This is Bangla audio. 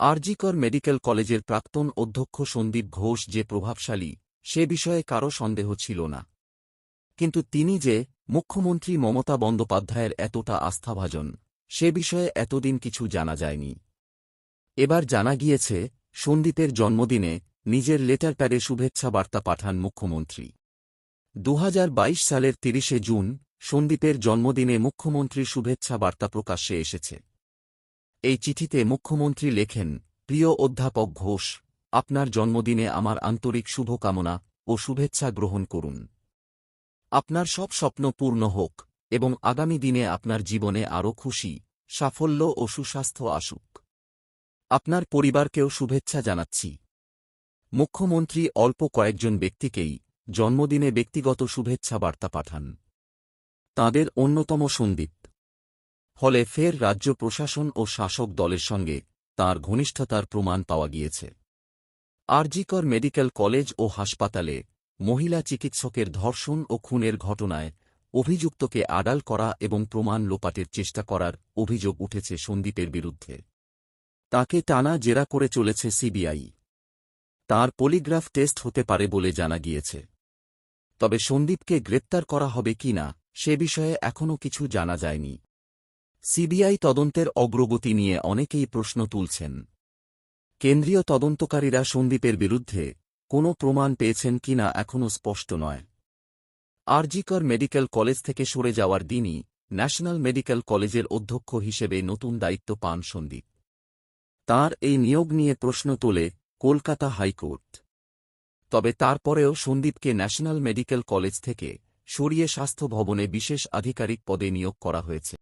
আরজিকর মেডিকেল কলেজের প্রাক্তন অধ্যক্ষ সন্দীপ ঘোষ যে প্রভাবশালী, সে বিষয়ে কারও সন্দেহ ছিল না। কিন্তু তিনি যে মুখ্যমন্ত্রী মমতা বন্দ্যোপাধ্যায়ের এতটা আস্থাভাজন, সে বিষয়ে এতদিন কিছু জানা যায়নি। এবার জানা গিয়েছে, সন্দীপের জন্মদিনে নিজের লেটার প্যাডে শুভেচ্ছা বার্তা পাঠান মুখ্যমন্ত্রী। দু হাজার বাইশ সালের তিরিশে জুন সন্দীপের জন্মদিনে মুখ্যমন্ত্রীর শুভেচ্ছা বার্তা প্রকাশ্যে এসেছে। এই চিঠিতে মুখ্যমন্ত্রী লেখেন, প্রিয় অধ্যাপক ঘোষ, আপনার জন্মদিনে আমার আন্তরিক শুভকামনা ও শুভেচ্ছা গ্রহণ করুন। আপনার সব স্বপ্ন পূর্ণ হোক এবং আগামী দিনে আপনার জীবনে আরও খুশি, সাফল্য ও সুস্বাস্থ্য আসুক। আপনার পরিবারকেও শুভেচ্ছা জানাচ্ছি। মুখ্যমন্ত্রী অল্প কয়েকজন ব্যক্তিকেই জন্মদিনে ব্যক্তিগত শুভেচ্ছা বার্তা পাঠান। তাঁদের অন্যতম সন্দীপ। ফলে ফের রাজ্য প্রশাসন ও শাসক দলের সঙ্গে তার ঘনিষ্ঠতার প্রমাণ পাওয়া গিয়েছে। আরজিকর মেডিকেল কলেজ ও হাসপাতালে মহিলা চিকিৎসকের ধর্ষণ ও খুনের ঘটনায় অভিযুক্তকে আড়াল করা এবং প্রমাণ লোপাটের চেষ্টা করার অভিযোগ উঠেছে সন্দীপের বিরুদ্ধে। তাকে টানা জেরা করে চলেছে সিবিআই। তার পলিগ্রাফ টেস্ট হতে পারে বলে জানা গিয়েছে। তবে সন্দীপকে গ্রেপ্তার করা হবে কিনা সে বিষয়ে এখনও কিছু জানা যায়নি। সিবিআই তদন্তের অগ্রগতি নিয়ে অনেকেই প্রশ্ন তুলছেন। কেন্দ্রীয় তদন্তকারীরা সন্দীপের বিরুদ্ধে কোনো প্রমাণ পেয়েছেন কিনা এখনও স্পষ্ট নয়। আরজিকর মেডিকেল কলেজ থেকে সরে যাওয়ার দিনই ন্যাশনাল মেডিকেল কলেজের অধ্যক্ষ হিসেবে নতুন দায়িত্ব পান সন্দীপ। তার এই নিয়োগ নিয়ে প্রশ্ন তোলে কলকাতা হাইকোর্ট। তবে তারপরেও সন্দীপকে ন্যাশনাল মেডিকেল কলেজ থেকে সরিয়ে স্বাস্থ্য ভবনে বিশেষ আধিকারিক পদে নিয়োগ করা হয়েছে।